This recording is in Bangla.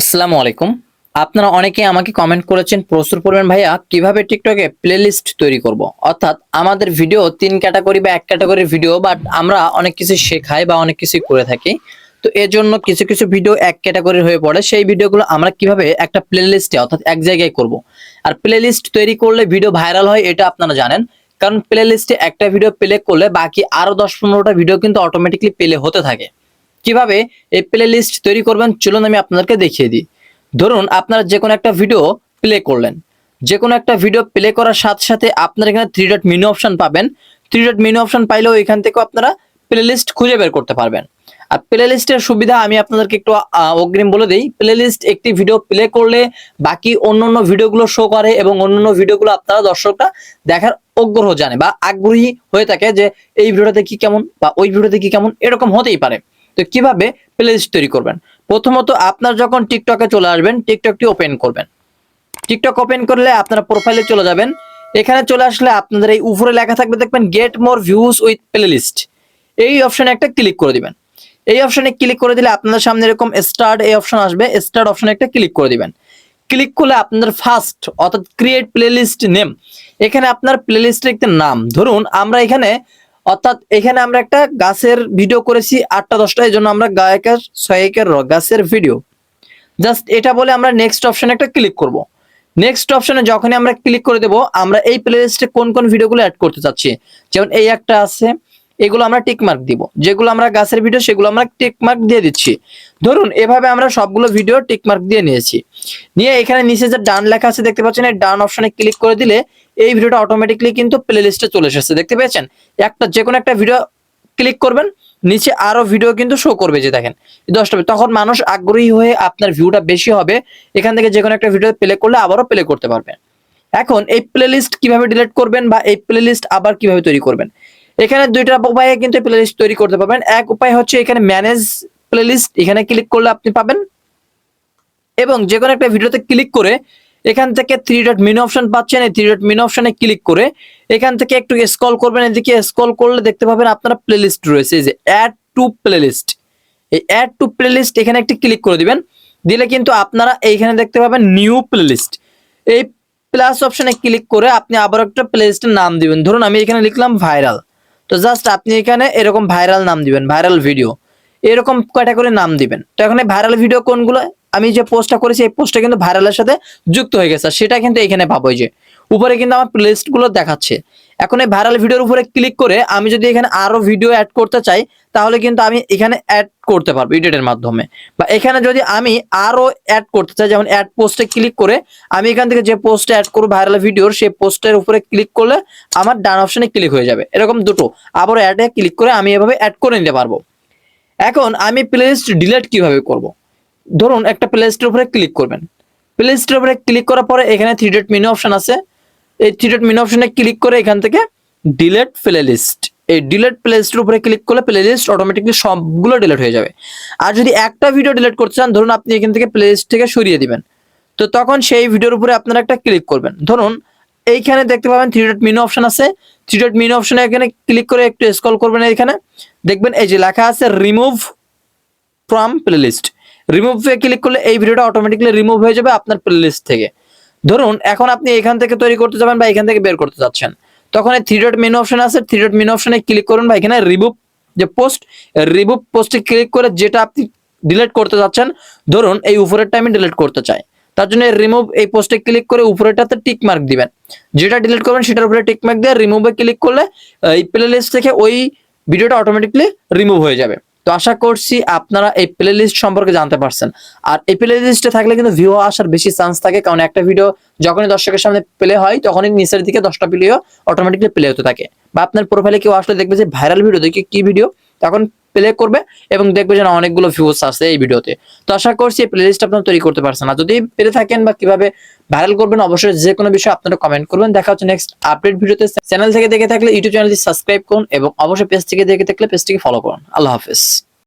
আসসালামু আলাইকুম। আপনারা অনেকে আমাকে কমেন্ট করেছেন, প্রচুর পরিমাণ ভাইয়া, কীভাবে টিকটকে প্লেলিস্ট তৈরি করব। অর্থাৎ আমাদের ভিডিও তিন ক্যাটাগরি বা এক ক্যাটাগরির ভিডিও বাট আমরা অনেক কিছু শেখাই বা অনেক কিছু করে থাকি। তো এর জন্য কিছু কিছু ভিডিও এক ক্যাটাগরির হয়ে পড়ে। সেই ভিডিওগুলো আমরা কীভাবে একটা প্লেলিস্টে অর্থাৎ এক জায়গায় করব। আর প্লেলিস্ট তৈরি করলে ভিডিও ভাইরাল হয়, এটা আপনারা জানেন। কারণ প্লেলিস্টে একটা ভিডিও প্লে করলে বাকি আরও দশ পনেরোটা ভিডিও কিন্তু অটোমেটিকলি প্লে হতে থাকে। কীভাবে এই প্লে লিস্ট তৈরি করবেন, চলুন আমি আপনাদেরকে দেখিয়ে দিই। ধরুন, আপনারা যে কোনো একটা ভিডিও প্লে করলেন। যে কোনো একটা ভিডিও প্লে করার সাথে সাথে আপনারা এখানে থ্রি ডট মেনু অপশন পাবেন। থ্রি ডট মেনু অপশন পাইলেও এখান থেকেও আপনারা প্লে লিস্ট খুঁজে বের করতে পারবেন। আর প্লে লিস্টের সুবিধা আমি আপনাদেরকে একটু অগ্রিম বলে দিই। প্লে লিস্ট একটি ভিডিও প্লে করলে বাকি অন্য অন্য ভিডিওগুলো শো করে এবং অন্য অন্য ভিডিওগুলো আপনারা দর্শকরা দেখার আগ্রহ জানে বা আগ্রহী হয়ে থাকে যে এই ভিডিওটাতে কি কেমন বা ওই ভিডিওতে কি কেমন, এরকম হতেই পারে। তো কীভাবে প্লেলিস্ট তৈরি করবেন? প্রথমত আপনার যখন টিকটকে চলে আসবেন টিকটকটি ওপেন করবেন। টিকটক ওপেন করলে আপনারা প্রোফাইলে চলে যাবেন। এখানে চলে আসলে আপনাদের এই উপরে লেখা থাকবে, দেখবেন get more views with playlist এই অপশনে একটা ক্লিক করে দিবেন। এই অপশনে ক্লিক করে দিলে আপনাদের সামনে এরকম স্টার্ট এই অপশন আসবে স্টার্ট অপশনে একটা ক্লিক করে দিবেন। ক্লিক করলে আপনাদের ফার্স্ট অর্থাৎ ক্রিয়েট প্লেলিস্ট নেম এখানে আপনার প্লেলিস্টের একটা নাম। ধরুন আমরা এখানে অর্থাৎ এখানে আমরা একটা গাছের ভিডিও করেছি আটটা দশটা, এই জন্য আমরা গায়কের ছয়েকের র- গাছের ভিডিও জাস্ট এটা বলে আমরা নেক্সট অপশানে একটা ক্লিক করব। নেক্সট অপশানে যখনই আমরা ক্লিক করে দেব, আমরা এই প্লেলিস্টে কোন কোন ভিডিওগুলো অ্যাড করতে চাচ্ছি? যেমন এই একটা আছে এগুলো আমরা টিকমার্ক দিব। যেগুলো আমরা গাছের ভিডিও সেগুলো আমরা টিক মার্ক দিয়ে দিচ্ছি। ধরুন, এভাবে আমরা সবগুলো ভিডিও টিকমার্ক দিয়ে নিয়েছি। নিয়ে এখানে নিচে যে ডান লেখা আছে, দেখতে পাচ্ছেন, এই ডান অপশনে ক্লিক করে দিলে এই ভিডিওটা অটোমেটিকলি কিন্তু প্লে লিস্টে চলে এসেছে। দেখতে পেয়েছেন? একটা যে কোনো একটা ভিডিও ক্লিক করবেন, নিচে আরও ভিডিও কিন্তু শো করবে যে দেখেন। দশটা তখন মানুষ আগ্রহী হয়ে আপনার ভিউটা বেশি হবে। এখান থেকে যে কোনো একটা ভিডিও প্লে করলে আবারও প্লে করতে পারবেন। এখন এই প্লেলিস্ট কীভাবে ডিলিট করবেন বা এই প্লেলিস্ট আবার কীভাবে তৈরি করবেন? এখানে দুইটা উপায়ে কিন্তু প্লেলিস্ট তৈরি করতে পারবেন। এক উপায় হচ্ছে এখানে ম্যানেজ প্লেলিস্ট এখানে ক্লিক করলে আপনি পাবেন। এবং যে কোনো একটা ভিডিওতে ক্লিক করে এখান থেকে থ্রি ডট মেনু অপশন পাচ্ছেন, এই থ্রি ডট মেনু অপশনে ক্লিক করে এখান থেকে একটু স্ক্রল করবেন, এদিকে স্ক্রল করলে দেখতে পাবেন আপনারা প্লেলিস্ট রয়েছে। এই যে অ্যাড টু প্লেলিস্ট এই অ্যাড টু প্লেলিস্ট এখানে একটি ক্লিক করে দিবেন। দিলে কিন্তু আপনারা এইখানে দেখতে পাবেন নিউ প্লেলিস্ট এই প্লাস অপশনে ক্লিক করে আপনি আবার একটা প্লেলিস্টের নাম দিবেন। ধরুন আমি এখানে লিখলাম ভাইরাল তো জাস্ট আপনি এখানে এরকম ভাইরাল নাম দিবেন ভাইরাল ভিডিও এরকম ক্যাটাগরি নাম দিবেন। তো এখানে ভাইরাল ভিডিও কোনগুলো? আমি যে পোস্টটা করেছি, এই পোস্টটা কিন্তু ভাইরালের সাথে যুক্ত হয়ে গেছে। সেটা কিন্তু এখানে পাবো যে। উপরে কিন্তু আমার প্লেলিস্টগুলো দেখাচ্ছে। এখন এই ভাইরাল ভিডিওর উপরে ক্লিক করে আমি যদি এখানে আরও ভিডিও অ্যাড করতে চাই, তাহলে কিন্তু আমি এখানে অ্যাড করতে পারব এডিটের মাধ্যমে। বা এখানে যদি আমি আরও অ্যাড করতে চাই, যেমন অ্যাড পোস্টে ক্লিক করে, আমি এখান থেকে যে পোস্টে অ্যাড করব ভাইরাল ভিডিওর সেই পোস্টের উপরে ক্লিক করলে আমার ডান অপশনে ক্লিক হয়ে যাবে। এরকম দুটো। আবার অ্যাডে ক্লিক করে আমি এভাবে অ্যাড করে নিতে পারব। এখন আমি প্লেলিস্ট ডিলিট কীভাবে করব? ধরুন একটা প্লেলিস্টের উপরে ক্লিক করবেন। প্লেলিস্টের উপরে ক্লিক করার পরে এখানে থ্রি ডট মেনু অপশন আছে। এই থ্রি ডট মেনু অপশনে ক্লিক করে এখান থেকে ডিলেট প্লেলিস্ট এই ডিলেট প্লেলিস্টের উপরে ক্লিক করলে প্লেলিস্ট অটোমেটিকলি সবগুলো ডিলেট হয়ে যাবে। আর যদি একটা ভিডিও ডিলেট করতে চান, ধরুন আপনি এখান থেকে প্লেলিস্ট থেকে সরিয়ে দিবেন। তো তখন সেই ভিডিওর উপরে আপনারা একটা ক্লিক করবেন। ধরুন এইখানে দেখতে পাবেন থ্রি ডট মেনু অপশন আছে। থ্রি ডট মেনু অপশনে এখানে ক্লিক করে একটু স্ক্রল করবেন এখানে দেখবেন এই যে লেখা আছে রিমুভ ফ্রম প্লেলিস্ট রিমুভ এ ক্লিক করলে এই ভিডিওটা অটোমেটিকলি রিমুভ হয়ে যাবে আপনার প্লেলিস্ট থেকে। ধরুন, এখন আপনি এখান থেকে তৈরি করতে যাবেন বা এখান থেকে বের করতে যাচ্ছেন। তখন এই থ্রি ডট মেনু অপশন আছে থ্রি ডট মেনু অপশনে ক্লিক করুন বা এখানে রিমুভ যে পোস্ট রিমুভ পোস্টে ক্লিক করে যেটা আপনি ডিলিট করতে যাচ্ছেন, ধরুন এই উপরেরটা আমি ডিলিট করতে চাই। তার জন্য রিমুভ এই পোস্টে ক্লিক করে উপরেটাতে টিক মার্ক দিবেন। যেটা ডিলিট করবেন সেটার উপরে টিক মার্ক দিয়ে রিমুভে ক্লিক করলে এই প্লেলিস্ট থেকে ওই ভিডিওটা অটোমেটিকলি রিমুভ হয়ে যাবে। তো আশা করছি আপনারা এই প্লে লিস্ট সম্পর্কে জানতে পারছেন। আর এই প্লে লিস্টে থাকলে কিন্তু ভিউ আসার বেশি চান্স থাকে, কারণ একটা ভিডিও যখনই দর্শকের সামনে প্লে হয়, তখনই নিচের দিকে দশটা ভিডিও অটোমেটিকলি প্লে হতে থাকে। বা আপনার প্রোফাইলে কেউ আসলে দেখবে যে ভাইরাল ভিডিও দেখি কি ভিডিও তখন প্লে করবে এবং দেখবে যেন অনেকগুলো ভিউজ আসছে এই ভিডিওতে তো আশা করছি এই প্লেলিস্ট আপনারা তৈরি করতে পারছেন। না যদি পেরে থাকেন বা কীভাবে ভাইরাল করবেন, অবশ্যই যে কোনো বিষয়ে আপনারা কমেন্ট করবেন। দেখা হচ্ছে নেক্সট আপডেট ভিডিওতে চ্যানেল থেকে দেখে থাকলে ইউটিউব চ্যানেলটি সাবস্ক্রাইব করুন এবং অবশ্যই পেজ থেকে দেখে থাকলে পেজটিকে ফলো করুন। আল্লাহ হাফেজ।